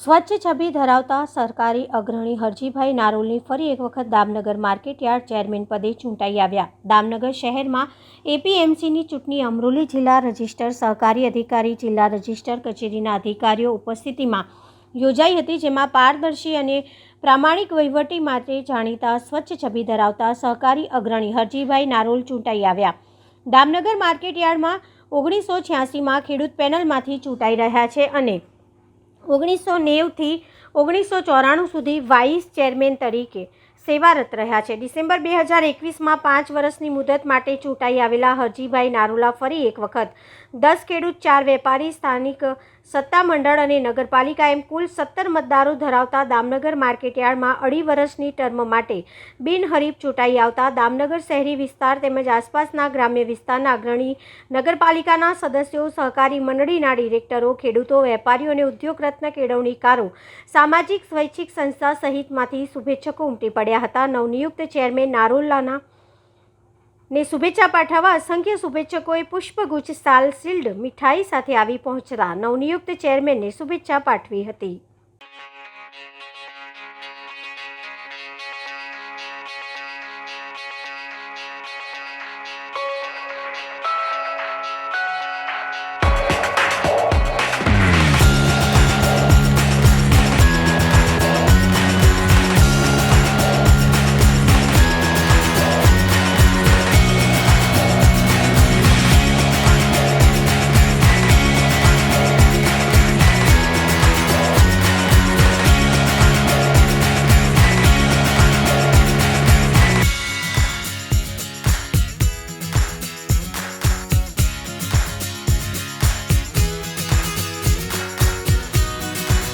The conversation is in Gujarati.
સ્વચ્છ છબી ધરાવતા સરકારી અગ્રણી હરજીભાઈ નારોલની ફરી એક વખત દામનગર માર્કેટયાર્ડ ચેરમેન પદે ચૂંટાઈ આવ્યા. દામનગર શહેરમાં એપીએમસીની ચૂંટણી અમરોલી જિલ્લા રજિસ્ટર સહકારી અધિકારી જિલ્લા રજિસ્ટર કચેરીના અધિકારીઓ ઉપસ્થિતિમાં યોજાઈ હતી, જેમાં પારદર્શી અને પ્રામાણિક વહીવટી માટે જાણીતા સ્વચ્છ છબી ધરાવતા સહકારી અગ્રણી હરજીભાઈ નારોલ ચૂંટાઈ આવ્યા. દામનગર માર્કેટયાર્ડમાં ઓગણીસો છ્યાસીમાં ખેડૂત પેનલમાંથી ચૂંટાઈ રહ્યા છે અને ઓગણીસો નેવથી ઓગણીસો ચોરાણું સુધી વાઇસ ચેરમેન તરીકે સેવારત રહ્યા છે. ડિસેમ્બર બે હજાર એકવીસમાં પાંચ વર્ષની મુદત માટે ચૂંટાઈ આવેલા હરજીભાઈ નારોલા ફરી એક વખત. દસ ખેડૂત, ચાર વેપારી, સ્થાનિક સત્તામંડળ અને નગરપાલિકા એમ કુલ સત્તર મતદારો ધરાવતા દામનગર માર્કેટયાર્ડમાં અઢી વર્ષની ટર્મ માટે બિનહરીફ ચૂંટાઈ આવતા દામનગર શહેરી વિસ્તાર તેમજ આસપાસના ગ્રામ્ય વિસ્તારના અગ્રણી નગરપાલિકાના સદસ્યો, સહકારી મંડળીના ડિરેક્ટરો, ખેડૂતો, વેપારીઓ અને ઉદ્યોગ રત્ન કેળવણીકારો સામાજિક, સ્વૈચ્છિક સંસ્થા સહિતમાંથી શુભેચ્છકો ઉમટી પડ્યા હતા. નવનિયુક્ત ચેરમેન નારોલાના ને શુભેચ્છા પાઠવવા અસંખ્ય શુભેચ્છકોએ પુષ્પગુચ્છ સાલ શિલ્ડ મીઠાઈ સાથે આવી પહોંચતા નવનિયુક્ત ચેરમેનને શુભેચ્છા પાઠવી હતી.